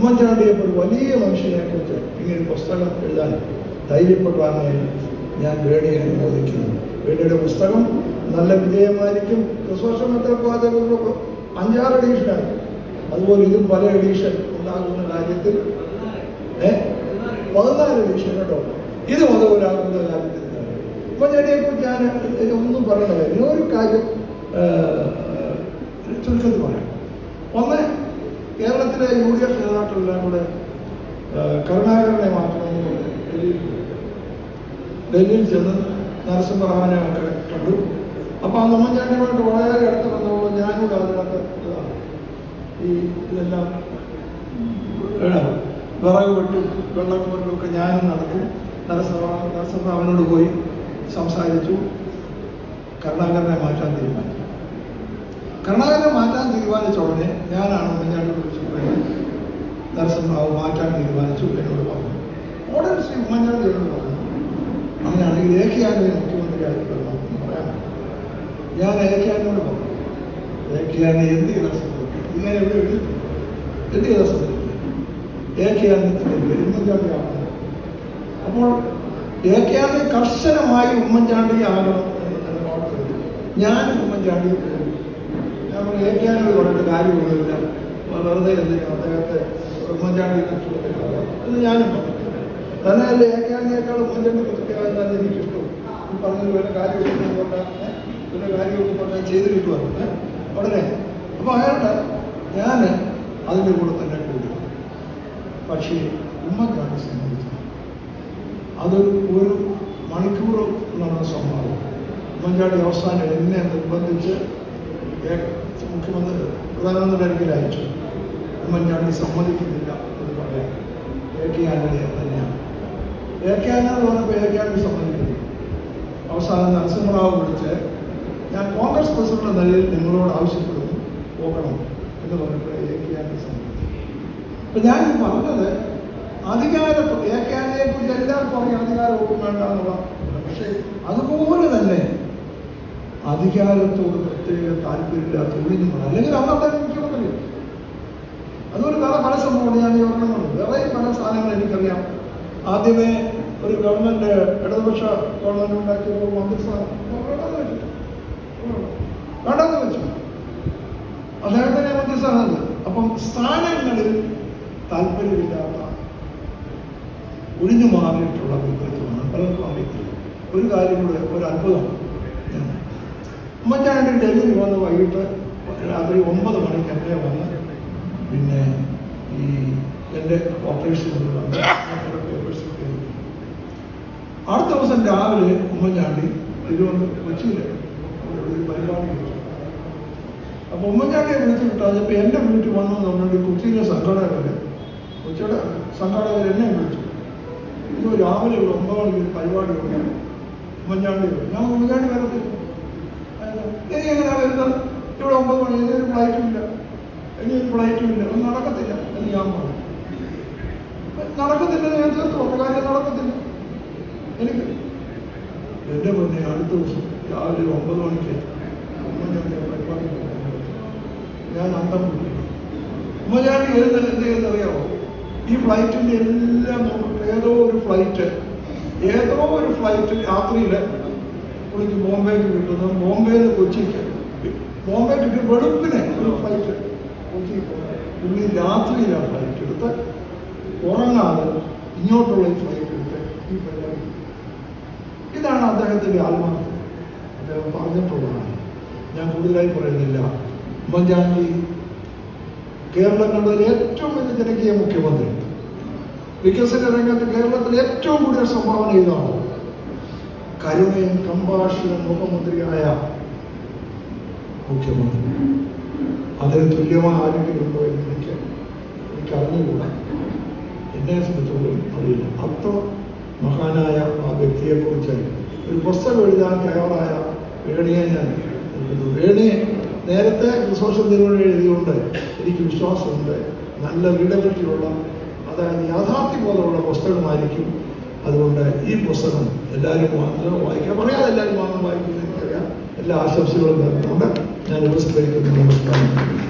ഉമ്മൻചാണ്ടിയെ ഒരു വലിയ മനുഷ്യനെ കുറിച്ച് ഇങ്ങനെ പുസ്തകം എഴുതാൻ ധൈര്യപ്പെടുവാനായി ഞാൻ വേണിയെ അനുമോദിക്കുന്നു. വേണിയുടെ പുസ്തകം നല്ല വിജയമായിരിക്കും. ക്രിസ്വർഷമത്തെ പാചകങ്ങളൊക്കെ അഞ്ചാറ് എഡീഷനാണ് അതുപോലെ ഇതും പല എഡീഷൻ ഉണ്ടാകുന്ന കാര്യത്തിൽ ഏ? പതിനാല് എഡീഷൻ കേട്ടോ. ഇത് അതുപോലെ ആകുന്ന കാര്യത്തിൽ ഇപ്പൊ കുറിച്ച് ഞാൻ ഒന്നും പറയണത് ഒരു കാര്യം ചുരുക്കത്തിൽ പറയാം. കേരളത്തിലെ യു ഡി എഫ് നേതാക്കളെല്ലാം കൂടെ കരുണാകരനെ മാറ്റണമെന്ന് ഡൽഹിയിൽ ചെന്ന് നരസിംഹറാമനെ ഒക്കെ കണ്ടു. അപ്പോൾ ആ ഉമ്മൻചാണ്ടിയുമായിട്ട് വളരെ അടുത്ത് വന്നപ്പോൾ ഞാനും അതിനകത്ത് ഈ ഇതെല്ലാം വിറക് വെട്ടും വെള്ളം കൊണ്ടും ഒക്കെ ഞാനും നടത്തി നരസിംഹ അവനോട് പോയി സംസാരിച്ചു. കരുണാകരനെ മാറ്റാൻ തീരുമാനിച്ചു. കരുണാകരനെ മാറ്റാൻ തീരുമാനിച്ച ഉടനെ ഞാനാണ് ഉമ്മൻചാണ്ടി വിളിച്ചു നരസിംഹറാവ് മാറ്റാൻ തീരുമാനിച്ചു എന്നോട് പറഞ്ഞു. ഉടൻ ശ്രീ ഉമ്മൻചാണ്ടി എന്നോട് പറഞ്ഞു. അങ്ങനെയാണെങ്കിൽ ഏഖ്യാനെ മുഖ്യമന്ത്രിയായി വരണം എന്ന് പറയാൻ ഞാൻ ഏഖ്യാനോട് പറഞ്ഞു. ഏഖ്യാനെ എന്ത് ചെയ്താൽ സംഭവിക്കും. ഇങ്ങനെ എവിടെ എഴുതിയിട്ടുണ്ട് എന്ത് ചെയ്താൽ സംഭവിക്കും. ഉമ്മൻചാണ്ടിയാണ് അപ്പോൾ ഏഖ്യാനെ കർശനമായി ഉമ്മൻചാണ്ടി ആകണം എന്ന് ഞാൻ ഉമ്മൻചാണ്ടി പറഞ്ഞു ഏഖ്യാനോട് പറഞ്ഞിട്ട് കാര്യമൊന്നുമില്ല വെറുതെ എന്തിനാ അദ്ദേഹത്തെ ഉമ്മൻചാണ്ടി എന്ന് ഞാനും പറഞ്ഞു തന്നെയല്ല ഏഖ്യാനേക്കാൾ ഉമ്മൻചാണ്ടി കൃത്യമായി തന്നെ എനിക്കിഷ്ടം ഈ പറഞ്ഞത് വല്ല കാര്യമൊന്നും പറഞ്ഞാൽ വല്ല കാര്യമൊന്നും പറഞ്ഞാൽ ചെയ്ത് ഏ? ഉടനെ. അപ്പോൾ അയാളുടെ ഞാൻ അതിന്റെ കൂടെ തന്നെ കൂടി. പക്ഷേ ഉമ്മക്കാണ് സംഭവിച്ചത്. അത് ഒരു മണിക്കൂർ നടന്ന സംഭവം ഉമ്മൻചാണ്ടി അവസാനം എന്നെ നിർബന്ധിച്ച് മുഖ്യമന്ത്രി പ്രധാനമന്ത്രിയുടെ അയച്ചു. ഉമ്മൻചാണ്ടി സമ്മതിക്കുന്നില്ല എന്ന് പറയാം. എ കെ ആന്റണിയെ തന്നെയാണ്. എ കെ ആന്റണി പറഞ്ഞപ്പോൾ എ കെ ആന്റണി സമ്മതിക്കുന്നു അവസാനം നരസിംഹറാവു വിളിച്ച് ഞാൻ കോൺഗ്രസ് പ്രസിഡന്റ് നിലയിൽ നിങ്ങളോട് ആവശ്യപ്പെടുന്നു പോകണം എന്ന് പറഞ്ഞപ്പോൾ എ കെ ആന്റണി സമ്മതിച്ചു. അപ്പം ഞാൻ പറഞ്ഞത് അധികാരം എ കെ ആനയെ കുറിച്ച് എല്ലാവർക്കും അറിയാം. വേണ്ട എന്നുള്ള പക്ഷേ അതുപോലെ തന്നെ അധികാരത്തോട് പ്രത്യേക താല്പര്യമില്ലാത്ത ഒഴിഞ്ഞു പോകണം അല്ലെങ്കിൽ അന്നത്തെ മുഖ്യമന്ത്രി അതുപോലെ വേറെ പല സംഭവമാണ് ഞാൻ ഈ ഓർമ്മയുണ്ട് വേറെ പല സാധനങ്ങൾ എനിക്കറിയാം. ആദ്യമേ ഒരു ഗവൺമെന്റ് ഇടതുപക്ഷ ഗവൺമെന്റ് ഉണ്ടാക്കിയപ്പോൾ മന്ത്രിസ്ഥാനം വേണ്ടെന്ന് വെച്ചു അദ്ദേഹത്തിനെ മന്ത്രിസ്ഥാനമല്ല അപ്പം സ്ഥാനങ്ങളിൽ താല്പര്യമില്ലാത്ത ഒഴിഞ്ഞു മാറിയിട്ടുള്ള വ്യക്തിത്വമാണ്. പലർക്കും അറിയത്തില്ല. ഒരു കാര്യം കൂടെ ഒരു അത്ഭുതം. ഉമ്മൻചാണ്ടി ഡൽഹിയിൽ വന്ന് വൈകിട്ട് രാത്രി ഒമ്പത് മണിക്ക് എന്നെ വന്ന് പിന്നെ ഈ എന്റെ ഓപ്പറേഷൻ അടുത്ത ദിവസം രാവിലെ ഉമ്മൻചാണ്ടി തിരുവനന്തപുരം വെച്ചില്ലേ ഒരു പരിപാടി അപ്പോൾ അപ്പൊ ഉമ്മൻചാണ്ടിയെ വിളിച്ചു വിട്ടാൽ എന്നെ വീട്ടിൽ വന്നു പറഞ്ഞിട്ട് കൊച്ചിയിലെ സംഘാടകര് കൊച്ചിയുടെ സംഘാടകർ എന്നെ വിളിച്ചു. ഇന്ന് രാവിലെ ഒരു ഒമ്പത് മണിക്ക് പരിപാടി ഉണ്ട് ഉമ്മൻചാണ്ടി ഞാൻ ഉമ്മൻചാണ്ടി വരത്തില്ല? ഇനി എങ്ങനെയാ വരുന്നത്? ഇവിടെ ഒമ്പത് മണി. ഇനി ഒരു ഫ്ലൈറ്റും ഇല്ല. ഇനി ഒരു ഫ്ലൈറ്റും ഇല്ല. ഒന്നും നടക്കത്തില്ല. എന്ന് ഞാൻ പറഞ്ഞു. നടക്കത്തില്ല ഞാൻ ചേർത്തു പറഞ്ഞ കാര്യം നടക്കത്തില്ല. എനിക്ക് എന്റെ മുന്നേ അടുത്ത ദിവസം രാവിലെ ഒമ്പത് മണിക്ക് ഞാൻ അന്തം വിട്ടു. ഉമ്മൻചാണ്ടി എഴുതുന്നത് എന്ത് ചെയ്യുന്നറിയാമോ ഈ ഫ്ലൈറ്റിന്റെ എല്ലാം ഏതോ ഒരു ഫ്ലൈറ്റ് ഏതോ ഒരു ഫ്ലൈറ്റ് രാത്രിയിൽ പുള്ളിക്ക് ബോംബെക്ക് കിട്ടുന്നത് ബോംബെയിൽ കൊച്ചിക്ക് ബോംബെ കിട്ടി വെളുപ്പിന് ഒരു ഫ്ലൈറ്റ് കൊച്ചി. പുള്ളി രാത്രിയിലാണ് ഫ്ലൈറ്റ് എടുത്ത് ഉറങ്ങാതെ ഇങ്ങോട്ടുള്ള ഫ്ലൈറ്റ് എടുത്ത് ഈ പരിപാടി ഇതാണ് അദ്ദേഹത്തിന്റെ ആത്മാർത്ഥം അദ്ദേഹം പറഞ്ഞിട്ടുള്ളതാണ്. ഞാൻ കൂടുതലായി പറയുന്നില്ല. ഉമ്മൻചാണ്ടി കേരളം കണ്ടതിൽ ഏറ്റവും വലിയ ജനകീയ മുഖ്യമന്ത്രി. വികസന രംഗത്ത് കേരളത്തിൽ ഏറ്റവും കൂടുതൽ സംഭാവന ഇതാണ്. കരുണയും കമ്പാഷനും മുഖമന്ത്രിയായ മുഖ്യമന്ത്രി. അതിന് തുല്യമായ ആരെങ്കിലും ഉണ്ടോ എന്ന് എനിക്ക് എനിക്ക് അറിഞ്ഞുകൂടാ എന്നെ സംബന്ധിച്ചോളം അറിയില്ല. അത്ര മഹാനായ ആ വ്യക്തിയെക്കുറിച്ച് ഒരു പുസ്തകം എഴുതാൻ തയ്യാറായ വേണിയെ ഞാൻ. വേണിയെ നേരത്തെ സോഷ്യൽ നിലവിൽ എഴുതിയുകൊണ്ട് എനിക്ക് വിശ്വാസമുണ്ട്. നല്ല റീഡബിലിറ്റിയുള്ള അതായത് യാഥാർത്ഥ്യബോധമുള്ള പുസ്തകമായിരിക്കും അതുകൊണ്ട് ഈ പുസ്തകം എല്ലാവരും വായിക്കുക പറയാതെ എല്ലാവരും വാങ്ങുക വായിക്കുന്നത് എനിക്കറിയാം എല്ലാ ആശംസകളും നേർന്നുകൊണ്ട് ഞാൻ ഉപസ്കരിക്കുന്നു